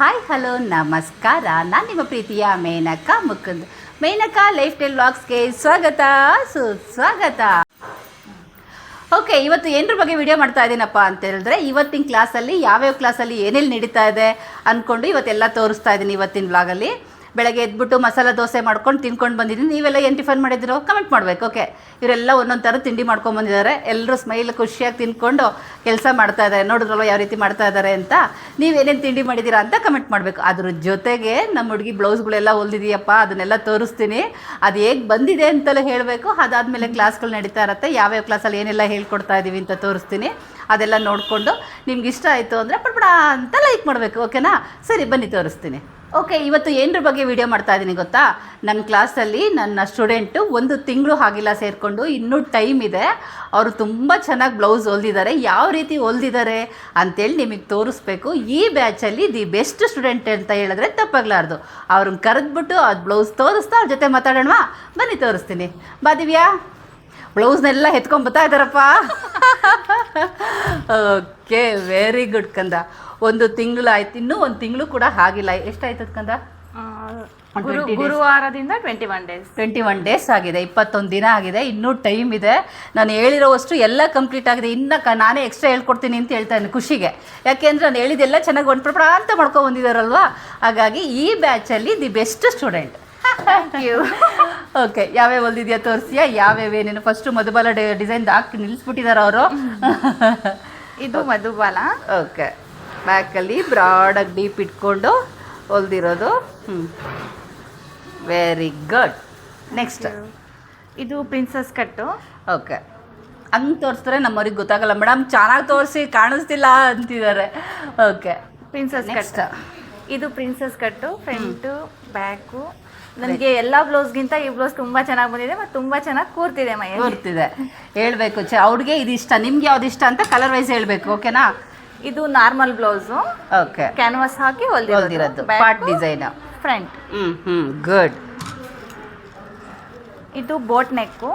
Hi hello ನಮಸ್ಕಾರ. ನಾನು ನಿಮ್ಮ ಪ್ರೀತಿಯ ಮೇನಕಾ ಮುಕುಂದ್. ಮೇನಕಾ ಲೈಫ್ ಸ್ಟೈಲ್ ವ್ಲಾಗ್ಸ್ಗೆ ಸ್ವಾಗತ, ಸುಸ್ವಾಗತ. ಓಕೆ ಇವತ್ತು ಏನರ ಬಗ್ಗೆ ವಿಡಿಯೋ ಮಾಡ್ತಾ ಇದ್ದೀನಪ್ಪ ಅಂತ ಹೇಳಿದ್ರೆ, ಇವತ್ತಿನ ಕ್ಲಾಸಲ್ಲಿ ಯಾವ್ಯಾವ ಕ್ಲಾಸಲ್ಲಿ ಏನೇನು ನಡೀತಾ ಇದೆ ಅಂದ್ಕೊಂಡು ಇವತ್ತೆಲ್ಲ ತೋರಿಸ್ತಾ ಇದ್ದೀನಿ ಇವತ್ತಿನ ವ್ಲಾಗಲ್ಲಿ ಬೆಳಗ್ಗೆ ಎದ್ಬಿಟ್ಟು ಮಸಾಲೆ ದೋಸೆ ಮಾಡ್ಕೊಂಡು ತಿನ್ಕೊಂಡು ಬಂದಿದ್ದೀನಿ. ನೀವೆಲ್ಲ ಏನು ಟಿಫನ್ ಮಾಡಿದ್ರು ಕಮೆಂಟ್ ಮಾಡಬೇಕು ಓಕೆ ಇವರೆಲ್ಲ ಒಂದೊಂದು ಥರ ತಿಂಡಿ ಮಾಡ್ಕೊಂಡು ಬಂದಿದ್ದಾರೆ. ಎಲ್ಲರೂ ಸ್ಮೈಲ್ ಖುಷಿಯಾಗಿ ತಿನ್ಕೊಂಡು ಕೆಲಸ ಮಾಡ್ತಾ ಇದ್ದಾರೆ. ನೋಡಿದ್ರಲ್ಲ ಯಾವ ರೀತಿ ಮಾಡ್ತಾ ಇದ್ದಾರೆ ಅಂತ? ನೀವೇನೇನು ತಿಂಡಿ ಮಾಡಿದ್ದೀರಾ ಅಂತ ಕಮೆಂಟ್ ಮಾಡಬೇಕು. ಅದ್ರ ಜೊತೆಗೆ ನಮ್ಮ ಹುಡುಗಿ ಬ್ಲೌಸ್ಗಳೆಲ್ಲ ಹೊಲ್ದಿದೆಯಪ್ಪ, ಅದನ್ನೆಲ್ಲ ತೋರಿಸ್ತೀನಿ. ಅದು ಹೇಗೆ ಬಂದಿದೆ ಅಂತಲೂ ಹೇಳಬೇಕು. ಅದಾದಮೇಲೆ ಕ್ಲಾಸ್ಗಳು ನಡೀತಾ ಇರುತ್ತೆ. ಯಾವ್ಯಾವ ಕ್ಲಾಸಲ್ಲಿ ಏನೆಲ್ಲ ಹೇಳ್ಕೊಡ್ತಾ ಇದ್ದೀವಿ ಅಂತ ತೋರಿಸ್ತೀನಿ. ಅದೆಲ್ಲ ನೋಡಿಕೊಂಡು ನಿಮ್ಗೆ ಇಷ್ಟ ಆಯಿತು ಅಂದರೆ ಪಡ್ಪಡ ಅಂತ ಲೈಕ್ ಮಾಡಬೇಕು ಓಕೆನಾ ಸರಿ, ಬನ್ನಿ ತೋರಿಸ್ತೀನಿ. ಓಕೆ ಇವತ್ತು ಏನರ ಬಗ್ಗೆ ವಿಡಿಯೋ ಮಾಡ್ತಾ ಇದ್ದೀನಿ ಗೊತ್ತಾ? ನನ್ನ ಕ್ಲಾಸಲ್ಲಿ ನನ್ನ ಸ್ಟೂಡೆಂಟು ಒಂದು ತಿಂಗಳು ಆಗಿಲ್ಲ ಸೇರಿಕೊಂಡು ಇನ್ನೂ ಟೈಮ್ ಇದೆ. ಅವರು ತುಂಬ ಚೆನ್ನಾಗಿ ಬ್ಲೌಸ್ ಹೊಲ್ದಿದ್ದಾರೆ ಯಾವ ರೀತಿ ಹೊಲ್ದಿದ್ದಾರೆ ಅಂತೇಳಿ ನಿಮಗೆ ತೋರಿಸ್ಬೇಕು. ಈ ಬ್ಯಾಚಲ್ಲಿ ದಿ ಬೆಸ್ಟ್ ಸ್ಟೂಡೆಂಟ್ ಅಂತ ಹೇಳಿದ್ರೆ ತಪ್ಪಾಗ್ಲಾರ್ದು. ಅವ್ರನ್ನ ಕರೆದ್ಬಿಟ್ಟು ಅದು ಬ್ಲೌಸ್ ತೋರಿಸ್ತಾ ಅವ್ರ ಜೊತೆ ಮಾತಾಡೋಣವಾ? ಬನ್ನಿ ತೋರಿಸ್ತೀನಿ. ಬಾ ದಿವ್ಯಾ. ಬ್ಲೌಸ್ನೆಲ್ಲ ಎತ್ಕೊಂಡ್ಬತ್ತಾ ಇದ್ದಾರಪ್ಪ ಓಕೆ ವೆರಿ ಗುಡ್ ಕಂದ. ಒಂದು ತಿಂಗಳು ಆಯ್ತು ಇನ್ನೂ ಒಂದು ತಿಂಗಳು ಕೂಡ ಆಗಿಲ್ಲ. ಎಷ್ಟಾಯ್ತು ಕಂದ ಗುರುವಾರದಿಂದ twenty one days twenty one days ಆಗಿದೆ ಇಪ್ಪತ್ತೊಂದು ದಿನ ಆಗಿದೆ ಇನ್ನೂ ಟೈಮ್ ಇದೆ. ನಾನು ಹೇಳಿರೋವಷ್ಟು ಎಲ್ಲ ಕಂಪ್ಲೀಟ್ ಆಗಿದೆ. ಇನ್ನ ಕ ನಾನೇ ಎಕ್ಸ್ಟ್ರಾ ಹೇಳ್ಕೊಡ್ತೀನಿ ಅಂತ ಹೇಳ್ತಾ ಇದ್ದೀನಿ ಖುಷಿಗೆ. ಯಾಕೆಂದ್ರೆ ನಾನು ಹೇಳಿದೆಲ್ಲ ಚೆನ್ನಾಗಿ ಒಂದು ಪ್ರಪಡ ಅಂತ ಮಾಡ್ಕೊಂಡು ಬಂದಿದ್ದಾರಲ್ವಾ ಹಾಗಾಗಿ ಈ ಬ್ಯಾಚಲ್ಲಿ ದಿ ಬೆಸ್ಟ್ ಸ್ಟೂಡೆಂಟ್ ಓಕೆ ಯಾವ್ಯಾವ ಹೊಲ್ದಿದ್ಯಾ ತೋರಿಸಿಯಾ? ಯಾವ್ಯಾವ ಏನೇನು? ಫಸ್ಟು ಮಧುಬಾಲ ಡಿಸೈನ್ ಹಾಕಿ ನಿಲ್ಲಿಸ್ಬಿಟ್ಟಿದ್ದಾರೆ ಅವರು. ಇದು ಮಧುಬಾಲ. ಓಕೆ ಬ್ಯಾಕಲ್ಲಿ ಬ್ರಾಡಾಗಿ ಡೀಪ್ ಇಟ್ಕೊಂಡು ಹೊಲ್ದಿರೋದು. ಹ್ಞೂ ವೆರಿ ಗುಡ್ ನೆಕ್ಸ್ಟ್ ಇದು ಪ್ರಿನ್ಸಸ್ ಕಟ್ಟು. ಓಕೆ ಹಂಗೆ ತೋರಿಸ್ತಾರೆ ನಮ್ಮವ್ರಿಗೆ ಗೊತ್ತಾಗಲ್ಲ ಮೇಡಮ್ ಚೆನ್ನಾಗಿ ತೋರಿಸಿ ಕಾಣಿಸ್ತಿಲ್ಲ ಅಂತಿದ್ದಾರೆ. ಓಕೆ ಪ್ರಿನ್ಸಸ್ ಕಟ್ಟ. ಕಟ್ ಇದು ಪ್ರಿನ್ಸಸ್ ಕಟ್ಟು ಫ್ರಂಟು ಬ್ಯಾಕು ನನಗೆ ಎಲ್ಲ ಬ್ಲೌಸ್ಗಿಂತ ಈ ಬ್ಲೌಸ್ ತುಂಬ ಚೆನ್ನಾಗಿ ಬಂದಿದೆ ಮತ್ತು ತುಂಬ ಚೆನ್ನಾಗಿ ಕೂರ್ತಿದೆ ಮೈ ಕೂರ್ತಿದೆ. ಹೇಳ್ಬೇಕು. ಚ ಅವ್ರಿಗೆ ಇದು ಇಷ್ಟ ನಿಮ್ಗೆ ಯಾವ್ದು ಇಷ್ಟ ಅಂತ ಕಲರ್ ವೈಸ್ ಹೇಳಬೇಕು ಓಕೆನಾ ಇದು ನಾರ್ಮಲ್ ಬ್ಲೌಸು. ಓಕೆ ಕ್ಯಾನ್ವಾಸ್ ಹಾಕಿ ಹೊಲ್ದಿರೋದು. ಪಾರ್ಟ್ ಡಿಸೈನ್ ಫ್ರಂಟ್ ಹ್ಮ್ ಹ್ಞೂ ಗುಡ್ ಇದು boat neck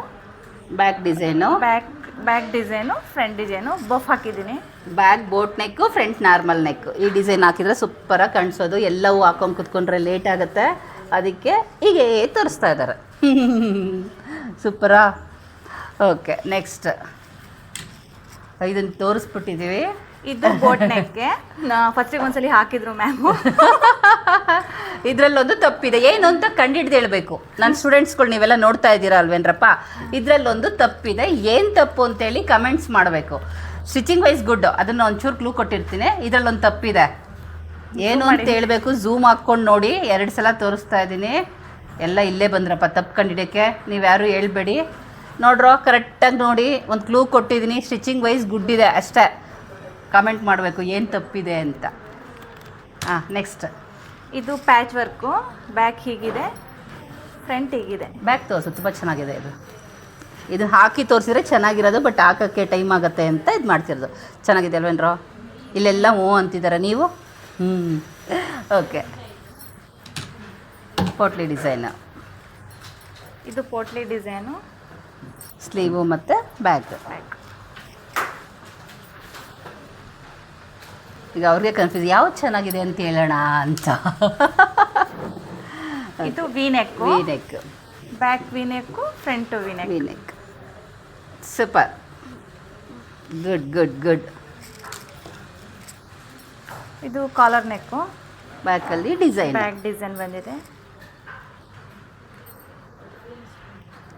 back design back back design front design puff ಹಾಕಿದ್ದೀನಿ. Back boat neck front normal neck ಈ ಡಿಸೈನ್ ಹಾಕಿದ್ರೆ ಸೂಪರಾಗಿ ಕಾಣಿಸೋದು. ಎಲ್ಲವೂ ಹಾಕೊಂಡು ಕುತ್ಕೊಂಡ್ರೆ ಲೇಟ್ ಆಗುತ್ತೆ. ಅದಕ್ಕೆ ಹೀಗೆ ತೋರಿಸ್ತಾ ಇದ್ದಾರೆ ಸೂಪರಾ ಓಕೆ ನೆಕ್ಸ್ಟ್ ಇದನ್ನು ತೋರಿಸ್ಬಿಟ್ಟಿದ್ದೀವಿ ಇದು ಬೋಟ್ ನೆಕ್ಗೆ ಫಸ್ಟಿಗೆ ಒಂದ್ಸಲಿ ಹಾಕಿದ್ರು ಮ್ಯಾಮು ಇದರಲ್ಲೊಂದು ತಪ್ಪಿದೆ. ಏನು ಅಂತ ಕಂಡಿಡ್ದು ಹೇಳಬೇಕು. ನನ್ನ ಸ್ಟೂಡೆಂಟ್ಸ್ಗಳು ನೀವೆಲ್ಲ ನೋಡ್ತಾ ಇದ್ದೀರಾ ಅಲ್ವೇನ್ರಪ್ಪ? ಇದರಲ್ಲೊಂದು ತಪ್ಪಿದೆ. ಏನು ತಪ್ಪು ಅಂತೇಳಿ ಕಮೆಂಟ್ಸ್ ಮಾಡಬೇಕು. ಸ್ಟಿಚಿಂಗ್ ವೈಸ್ ಗುಡ್ ಅದನ್ನ ಒಂಚೂರು ಕ್ಲೂ ಕೊಟ್ಟಿರ್ತೀನಿ. ಇದರಲ್ಲೊಂದು ತಪ್ಪಿದೆ. ಏನು ಅಂತ ಹೇಳಬೇಕು. ಝೂಮ್ ಹಾಕ್ಕೊಂಡು ನೋಡಿ. ಎರಡು ಸಲ ತೋರಿಸ್ತಾ ಇದ್ದೀನಿ. ಎಲ್ಲ ಇಲ್ಲೇ ಬಂದ್ರಪ್ಪ. ತಪ್ಪು ಕಂಡಿಡೋಕ್ಕೆ. ನೀವು ಯಾರು ಹೇಳ್ಬೇಡಿ. ನೋಡ್ರೋ ಕರೆಕ್ಟಾಗಿ ನೋಡಿ. ಒಂದು ಕ್ಲೂ ಕೊಟ್ಟಿದ್ದೀನಿ. ಸ್ಟಿಚಿಂಗ್ ವೈಸ್ ಗುಡ್ ಇದೆ ಅಷ್ಟೇ. ಕಮೆಂಟ್ ಮಾಡಬೇಕು ಏನು ತಪ್ಪಿದೆ ಅಂತ. ಹಾಂ ನೆಕ್ಸ್ಟ್ ಇದು ಪ್ಯಾಚ್ ವರ್ಕು ಬ್ಯಾಕ್ ಹೀಗಿದೆ ಫ್ರಂಟ್ ಹೀಗಿದೆ. ಬ್ಯಾಕ್ ತೋರಿಸು ತುಂಬ ಚೆನ್ನಾಗಿದೆ ಇದು. ಇದು ಹಾಕಿ ತೋರಿಸಿದ್ರೆ ಚೆನ್ನಾಗಿರೋದು ಬಟ್ ಹಾಕೋಕ್ಕೆ ಟೈಮ್ ಆಗುತ್ತೆ ಅಂತ ಇದು ಮಾಡ್ತಿರೋದು. ಚೆನ್ನಾಗಿದೆ ಅಲ್ವೇನ್ರೋ ಇಲ್ಲೆಲ್ಲ ಹ್ಞೂ ಅಂತಿದ್ದಾರೆ ನೀವು? ಹ್ಞೂ ಓಕೆ ಪೋಟ್ಲಿ ಡಿಸೈನು ಇದು ಪೋಟ್ಲಿ ಡಿಸೈನು ಸ್ಲೀವು ಮತ್ತು ಬ್ಯಾಗ್ ಬ್ಯಾಕ್ ಈಗ ಅವ್ರಿಗೆ ಕನ್ಫ್ಯೂಸ್ ಯಾವ್ದು ಚೆನ್ನಾಗಿದೆ ಅಂತ ಹೇಳೋಣ ಅಂತ. ಇದು V V neck V neck back V neck front V neck V neck super good good good ಇದು ಕಾಲರ್ ನೆಕ್ಕು ಬ್ಯಾಕಲ್ಲಿ ಡಿಸೈನ್ ಬ್ಯಾಕ್ ಡಿಸೈನ್ ಬಂದಿದೆ.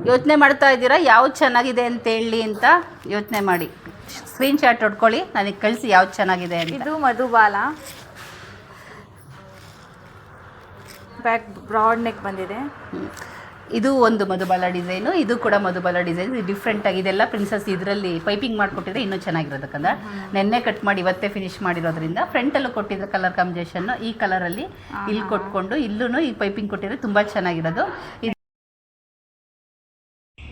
ಯೋಚನೆ ಮಾಡ್ತಾ ಇದ್ದೀರಾ? ಯಾವ್ದು ಚೆನ್ನಾಗಿದೆ ಅಂತ ಹೇಳಿ ಅಂತ ಯೋಚನೆ ಮಾಡಿ. ಸ್ಕ್ರೀನ್ ಶಾಟ್ ಹೊಡ್ಕೊಳ್ಳಿ ನನಗೆ ಕಳಿಸಿ ಯಾವ್ದು ಚೆನ್ನಾಗಿದೆ ಅಂತ. ಇದು ಮಧುಬಾಲ ಬ್ಯಾಕ್ ಬ್ರಾಡ್ ನೆಕ್ ಬಂದಿದೆ. ಇದು ಒಂದು ಮಧುಬಾಲ ಡಿಸೈನು ಇದು ಕೂಡ ಮಧುಬಾಲ ಡಿಸೈನ್ ಡಿಫ್ರೆಂಟ್ ಆಗಿ ಇದೆಲ್ಲ ಪ್ರಿನ್ಸಸ್ ಇದರಲ್ಲಿ ಪೈಪಿಂಗ್ ಮಾಡಿಕೊಟ್ಟಿದ್ರೆ ಇನ್ನೂ ಚೆನ್ನಾಗಿರೋದಕ್ಕಂದ್ರೆ ನೆನ್ನೆ ಕಟ್ ಮಾಡಿ ಇವತ್ತೇ ಫಿನಿಶ್ ಮಾಡಿರೋದ್ರಿಂದ ಫ್ರಂಟಲ್ಲೂ ಕೊಟ್ಟಿದ್ದ ಕಲರ್ ಕಾಂಬಿನೇಷನ್ನು ಈ ಕಲರಲ್ಲಿ ಇಲ್ಲಿ ಕೊಟ್ಕೊಂಡು ಇಲ್ಲೂ ಈ ಪೈಪಿಂಗ್ ಕೊಟ್ಟಿದ್ರೆ ತುಂಬ ಚೆನ್ನಾಗಿರೋದು.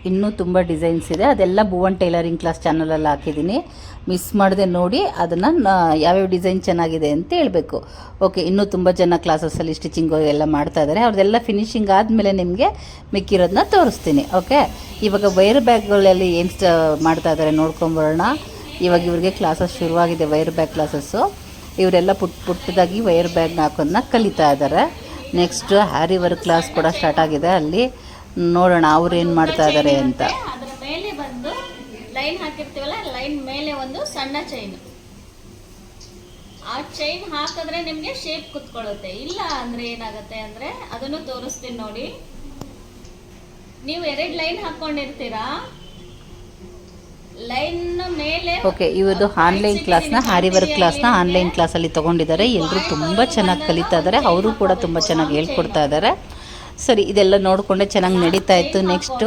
ಇನ್ನೂ ತುಂಬ ಡಿಸೈನ್ಸ್ ಇದೆ. ಅದೆಲ್ಲ ಭುವನ್ ಟೈಲರಿಂಗ್ ಕ್ಲಾಸ್ ಚಾನಲಲ್ಲಿ ಹಾಕಿದ್ದೀನಿ. ಮಿಸ್ ಮಾಡದೆ ನೋಡಿ, ಅದನ್ನು ಯಾವ್ಯಾವ ಡಿಸೈನ್ ಚೆನ್ನಾಗಿದೆ ಅಂತ ಹೇಳಬೇಕು. ಓಕೆ, ಇನ್ನೂ ತುಂಬ ಜನ ಕ್ಲಾಸಸ್ಸಲ್ಲಿ ಸ್ಟಿಚಿಂಗು ಎಲ್ಲ ಮಾಡ್ತಾ ಇದ್ದಾರೆ ಅವ್ರದ್ದೆಲ್ಲ ಫಿನಿಶಿಂಗ್ ಆದಮೇಲೆ ನಿಮಗೆ ಮಿಕ್ಕಿರೋದನ್ನ ತೋರಿಸ್ತೀನಿ. ಓಕೆ? ಇವಾಗ ವೈರ್ ಬ್ಯಾಗ್ಗಳಲ್ಲಿ ಏನು ಮಾಡ್ತಾ ಇದ್ದಾರೆ ನೋಡ್ಕೊಂಬರೋಣ. ಇವಾಗ ಇವ್ರಿಗೆ ಕ್ಲಾಸಸ್ ಶುರುವಾಗಿದೆ, ವೈರ್ ಬ್ಯಾಗ್ ಕ್ಲಾಸಸ್ಸು. ಇವರೆಲ್ಲ ಪುಟ್ ಪುಟ್ಟದಾಗಿ ವೈರ್ ಬ್ಯಾಗ್ನ ಹಾಕೋದನ್ನ ಕಲಿತಾ ಇದ್ದಾರೆ ನೆಕ್ಸ್ಟ್ ಹ್ಯಾರಿ ವರ್ಕ್ ಕ್ಲಾಸ್ ಕೂಡ ಸ್ಟಾರ್ಟ್ ಆಗಿದೆ ಅಲ್ಲಿ. ನೋಡೋಣ ಅವ್ರು ಏನು ಮಾಡ್ತಾ ಇದ್ದಾರೆ ಅಂತ. ಅದರ ಮೇಲೆ ಬಂದು ಲೈನ್ ಹಾಕಿರ್ತೀವಲ್ಲ ಲೈನ್ ಮೇಲೆ ಒಂದು ಸಣ್ಣ ಚೈನ್ ಆ ಚೈನ್ ಹಾಕಿದ್ರೆ ನಿಮಗೆ ಶೇಪ್ ಕುತ್ಕೊಳ್ಳುತ್ತೆ. ಇಲ್ಲ ಅಂದ್ರೆ ಏನಾಗುತ್ತೆ ಅಂದ್ರೆ ಅದನ್ನು ತೋರಿಸ್ತೀನಿ ನೋಡಿ. ನೀವು ಎರಡು ಲೈನ್ ಹಾಕೊಂಡಿರ್ತೀರಾ? ಲೈನ್ ಮೇಲೆ ಓಕೆ ಇವರು ಆನ್ಲೈನ್ ಕ್ಲಾಸ್ನ ಹಾರಿವರ್ಕ್ ಕ್ಲಾಸ್ನ ಆನ್ಲೈನ್ ಕ್ಲಾಸಲ್ಲಿ ತೊಗೊಂಡಿದ್ದಾರೆ. ಎಲ್ಲರೂ ತುಂಬ ಚೆನ್ನಾಗಿ ಕಲಿತಾ ಇದ್ದಾರೆ ಅವರು ಕೂಡ ತುಂಬ ಚೆನ್ನಾಗಿ ಹೇಳ್ಕೊಡ್ತಾ ಇದ್ದಾರೆ ಸರಿ ಇದೆಲ್ಲ ನೋಡಿಕೊಂಡೆ ಚೆನ್ನಾಗಿ ನಡೀತಾ ಇತ್ತು ನೆಕ್ಸ್ಟು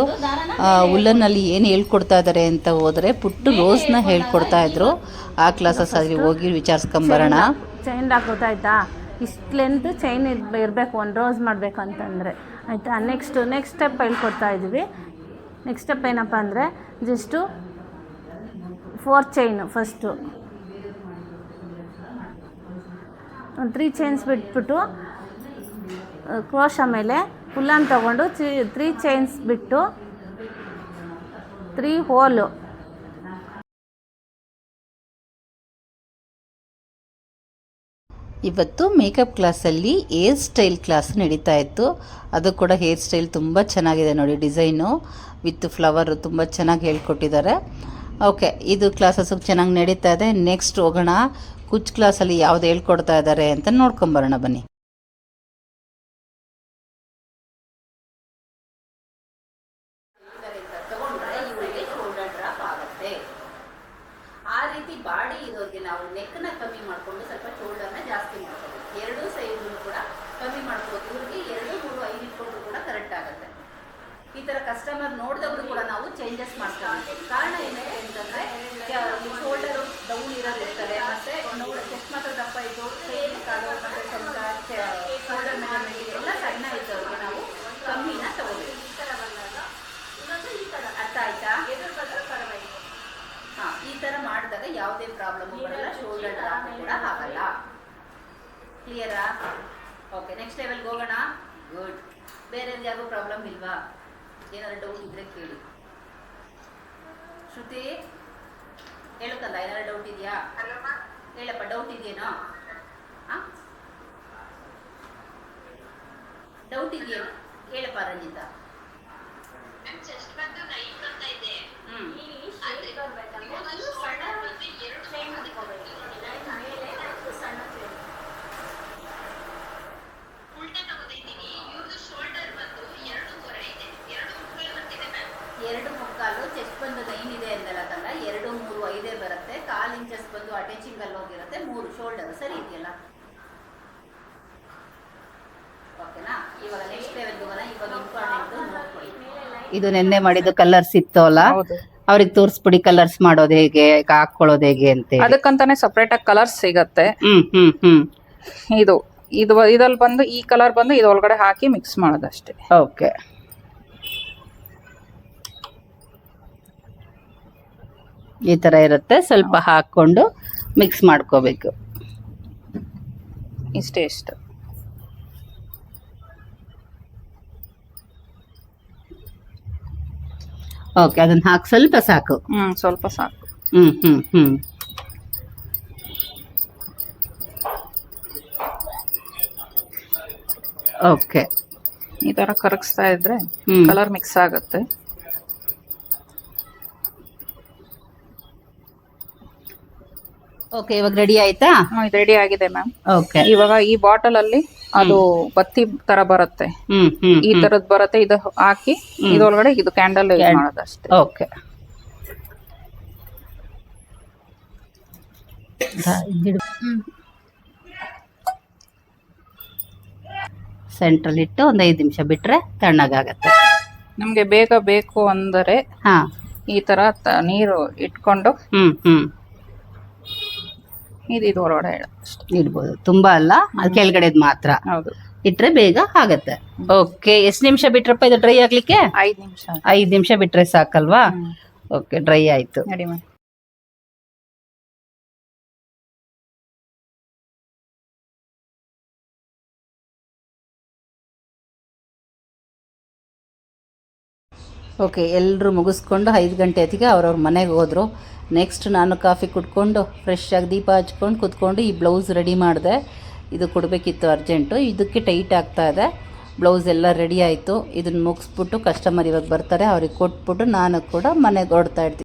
ಉಲ್ಲನ್ನಲ್ಲಿ ಏನು ಹೇಳ್ಕೊಡ್ತಾ ಇದ್ದಾರೆ ಅಂತ ಹೋದರೆ ಪುಟ್ಟು ರೋಸ್ನ ಹೇಳ್ಕೊಡ್ತಾ ಇದ್ರು. ಆ ಕ್ಲಾಸಸ್ ಅಲ್ಲಿ ಹೋಗಿ ವಿಚಾರಿಸ್ಕೊಂಬರೋಣ ಚೈನ್ ಹಾಕೋತಾ ಗೊತ್ತಾಯ್ತಾ ಇಷ್ಟು ಲೆಂತ್ ಚೈನ್ ಇರಬೇಕು ಒಂದು ರೋಸ್ ಮಾಡಬೇಕು ಅಂತಂದರೆ. ಆಯಿತಾ? ನೆಕ್ಸ್ಟು ನೆಕ್ಸ್ಟ್ ಸ್ಟೆಪ್ ಹೇಳ್ಕೊಡ್ತಾ ಇದ್ವಿ. ನೆಕ್ಸ್ಟ್ ಸ್ಟೆಪ್ ಏನಪ್ಪ ಅಂದರೆ ಜಸ್ಟು ಫೋರ್ ಚೈನು ಫಸ್ಟು ಒಂದು ತ್ರೀ ಚೈನ್ಸ್ ಬಿಟ್ಬಿಟ್ಟು ಕ್ರೋಶ ಮೇಲೆ ಫುಲ್ಲನ್ನು ತೊಗೊಂಡು ತ್ರೀ ಚೈನ್ಸ್ ಬಿಟ್ಟು ತ್ರೀ ಹೋಲು. ಇವತ್ತು ಮೇಕಪ್ ಕ್ಲಾಸಲ್ಲಿ ಹೇರ್ ಸ್ಟೈಲ್ ಕ್ಲಾಸ್ ನಡೀತಾ ಇತ್ತು. ಅದು ಕೂಡ ಹೇರ್ ಸ್ಟೈಲ್ ತುಂಬ ಚೆನ್ನಾಗಿದೆ ನೋಡಿ ಡಿಸೈನು. ವಿತ್ ಫ್ಲವರು ತುಂಬ ಚೆನ್ನಾಗಿ ಹೇಳ್ಕೊಟ್ಟಿದ್ದಾರೆ. ಓಕೆ, ಇದು ಕ್ಲಾಸಸ್ ಚೆನ್ನಾಗಿ ನಡೀತಾ ಇದೆ. ನೆಕ್ಸ್ಟ್ ಹೋಗೋಣ. ಕುಚ್ ಕ್ಲಾಸಲ್ಲಿ ಯಾವ್ದು ಹೇಳ್ಕೊಡ್ತಾ ಇದ್ದಾರೆ ಅಂತ ನೋಡ್ಕೊಂಬರೋಣ ಬನ್ನಿ ಆ ರೀತಿ ಬಾಡಿ ಇರೋರಿಗೆ ನಾವು ನೆಕ್ನ ಕಮ್ಮಿ ಮಾಡಿಕೊಂಡು ಸ್ವಲ್ಪ ಶೋಲ್ಡರ್ನ ಜಾಸ್ತಿ ಮಾಡ್ಕೋಬೇಕು ಎರಡೂ ಸೈಡ್ ಕೂಡ ಕಮ್ಮಿ ಮಾಡ್ಕೋಬೇಕು ಇವ್ರಿಗೆ ಎರಡು ಮೂರು ಐದು ಇಟ್ಕೊಂಡ್ರು ಕೂಡ ಕರೆಕ್ಟ್ ಆಗುತ್ತೆ ಈ ತರ ಕಸ್ಟಮರ್ ನೋಡಿದವರು ಕೂಡ ನಾವು ಚೇಂಜಸ್ ಮಾಡ್ಕೋಬೇಕು ಕಾರಣ ಏನೇ ಅಂತಂದ್ರೆ ಶೋಲ್ಡರ್ ಡೌನ್ ಇರೋದು ಇರ್ತಾರೆ ಮತ್ತೆ ನೋಡಿ ಚೆಸ್ಟ್ ಮಾತ್ರ ದಪ್ಪ ಇದ್ದು ಶೋಲ್ಡರ್ ಎಲ್ಲ ಸಣ್ಣ ಇದ್ದವ್ರಿಗೆ ನಾವು ಕಮ್ಮಿನ ತಗೋಬೇಕು. ಅರ್ಥ ಆಯ್ತಾ? ಹಾ, ಈ ತರ ಮಾಡಿದಾಗ ಯಾವುದೇ ಪ್ರಾಬ್ಲಮ್ ಬರಲ್ಲ ಶೋಲ್ಡರ್ ಕೂಡ ಆಗಲ್ಲ. ಕ್ಲಿಯರಾ ಓಕೆ ನೆಕ್ಸ್ಟ್ ಲೆವೆಲ್ಗೆ ಹೋಗೋಣ. ಗುಡ್ ಬೇರೆ ಯಾರಿಗೂ ಪ್ರಾಬ್ಲಮ್ ಇಲ್ವಾ? ಏನಾದ್ರು ಡೌಟ್ ಇದ್ರೆ ಕೇಳಿ. ಶ್ರುತಿ ಹೇಳಕ್ಕಲ್ಲ ಏನಾದ್ರು ಡೌಟ್ ಇದೆಯಾ? ಹೇಳಪ್ಪ ಡೌಟ್ ಇದೆಯೇನೋ? ಡೌಟ್ ಇದೆಯಾ? ಹೇಳಪ್ಪ ರಂಜಿತಾ. ಹ್ಮ್. ಎರಡು ಮುಕ್ಕಾಲು ಚೆಸ್ಟ್ ಬಂದು ಲೈನ್ ಇದೆ ಅಂದಲ್ಲ ಕಲ್ಲ ಎರಡು ಮೂರು ಐದೇ ಬರುತ್ತೆ. ಕಾಲ್ ಇಂಚಸ್ ಬಂದು ಅಟ್ಯಾಚಿಂಗ್ ಅಲ್ಲಿ ಹೋಗಿರುತ್ತೆ ಮೂರು ಶೋಲ್ಡರ್ ಸರಿ ಇದೆಯಲ್ಲ? ಓಕೆನಾ ಇವಾಗ ನೆಕ್ಸ್ಟ್ ಲೆವೆಲ್ ಹೋಗೋಣ ಇವಾಗ ಇಂಪಾರ್ಟೆಂಟ್ ನೋಡ್ಕೊಳ್ಳಿ. ಇದು ನೆನ್ನೆ ಮಾಡಿದ್ದು ಕಲರ್ಸ್ ಇತ್ತು ಅಲ್ಲ? ಅವ್ರಿಗೆ ತೋರಿಸ್ಬಿಡಿ ಕಲರ್ಸ್ ಮಾಡೋದು ಹೇಗೆ ಹಾಕೊಳ್ಳೋದು ಹೇಗೆ ಅಂತ. ಅದಕ್ಕಂತಾನೆ ಸಪ್ರೇಟ್ ಆಗಿ ಕಲರ್ಸ್ ಸಿಗತ್ತೆ. ಹ್ಮ್ ಹ್ಮ್ ಹ್ಮ್. ಇದು ಇದು ಇದ್ರಲ್ಲಿ ಬಂದು ಈ ಕಲರ್ ಬಂದು ಇದು ಒಳಗಡೆ ಹಾಕಿ ಮಿಕ್ಸ್ ಮಾಡೋದಷ್ಟೇ. ಓಕೆ ಈ ಥರ ಇರುತ್ತೆ. ಸ್ವಲ್ಪ ಹಾಕ್ಕೊಂಡು ಮಿಕ್ಸ್ ಮಾಡ್ಕೋಬೇಕು. ಇಷ್ಟೇ ಇಷ್ಟು. ಓಕೆ ಅದನ್ನ ಹಾಕಿ ಸ್ವಲ್ಪ ಸಾಕು. ಹ್ಞೂ ಸ್ವಲ್ಪ ಸಾಕು. ಹ್ಞೂ ಹ್ಞೂ ಹ್ಞೂ ಓಕೆ ಈ ಥರ ಕರಗಿಸ್ತಾ ಇದ್ರೆ. ಕಲರ್ ಮಿಕ್ಸ್ ಆಗುತ್ತೆ. ಓಕೆ ಇವಾಗ ರೆಡಿ ಆಯ್ತಾ? ಇದು ರೆಡಿ ಆಗಿದೆ ಮ್ಯಾಮ್ ಓಕೆ ಇವಾಗ ಈ ಬಾಟಲ್ ಅಲ್ಲಿ ಅದು ಬತ್ತಿ ತರ ಬರುತ್ತೆ. ಹ್ಮ್ ಹ್ಮ್ ಈ ತರದ್ ಬರುತ್ತೆ ಇದು ಹಾಕಿ ಇದೊಳಗಡೆ ಇದು ಕ್ಯಾಂಡಲ್ ಯೂಸ್ ಮಾಡೋದಷ್ಟೇ. ಓಕೆ ಸೆಂಟ್ರಲ್ ಇಟ್ಟು ಒಂದು ಐದು ನಿಮಿಷ ಬಿಟ್ರೆ ತಣ್ಣಗಾಗತ್ತೆ. ನಮ್ಗೆ ಬೇಗ ಬೇಕು ಅಂದರೆ ಹಾ. ಈ ತರ ನೀರು ಇಟ್ಕೊಂಡು ಹ್ಮ್ ಹ್ಮ್. ಇದು ಇದು ಅಷ್ಟೇ ಇಡ್ಬೋದು ತುಂಬಾ ಅಲ್ಲ ಅದು ಕೆಳಗಡೆದ್ ಮಾತ್ರ. ಹೌದು. ಇಟ್ರೆ ಬೇಗ ಆಗತ್ತೆ. ಓಕೆ ಎಷ್ಟು ನಿಮಿಷ ಬಿಟ್ರಪ್ಪ ಇದು ಡ್ರೈ ಆಗ್ಲಿಕ್ಕೆ? ಐದು ನಿಮಿಷ. ಐದು ನಿಮಿಷ ಬಿಟ್ರೆ ಸಾಕಲ್ವಾ? ಓಕೆ ಡ್ರೈ ಆಯ್ತು. ನಡಿ ಮ್ಯಾಮ್ ಓಕೆ ಎಲ್ಲರೂ ಮುಗಿಸ್ಕೊಂಡು ಐದು ಗಂಟೆ ಹೊತ್ತಿಗೆ ಅವ್ರವ್ರ ಮನೆಗೆ ಹೋದರು. ನೆಕ್ಸ್ಟ್ ನಾನು ಕಾಫಿ ಕುಡ್ಕೊಂಡು ಫ್ರೆಶ್ಶಾಗಿ ದೀಪ ಹಚ್ಕೊಂಡು ಕುತ್ಕೊಂಡು ಈ ಬ್ಲೌಸ್ ರೆಡಿ ಮಾಡಿದೆ. ಇದು ಕೊಡಬೇಕಿತ್ತು ಅರ್ಜೆಂಟು ಇದಕ್ಕೆ ಟೈಟ್ ಆಗ್ತಾ ಇದೆ. ಬ್ಲೌಸ್ ಎಲ್ಲ ರೆಡಿ ಆಯಿತು. ಇದನ್ನು ಮುಗಿಸ್ಬಿಟ್ಟು ಕಸ್ಟಮರ್ ಇವಾಗ ಬರ್ತಾರೆ, ಅವ್ರಿಗೆ ಕೊಟ್ಬಿಟ್ಟು ನಾನು ಕೂಡ ಮನೆಗೆ ಓಡ್ತಾ ಇರ್ತೀನಿ.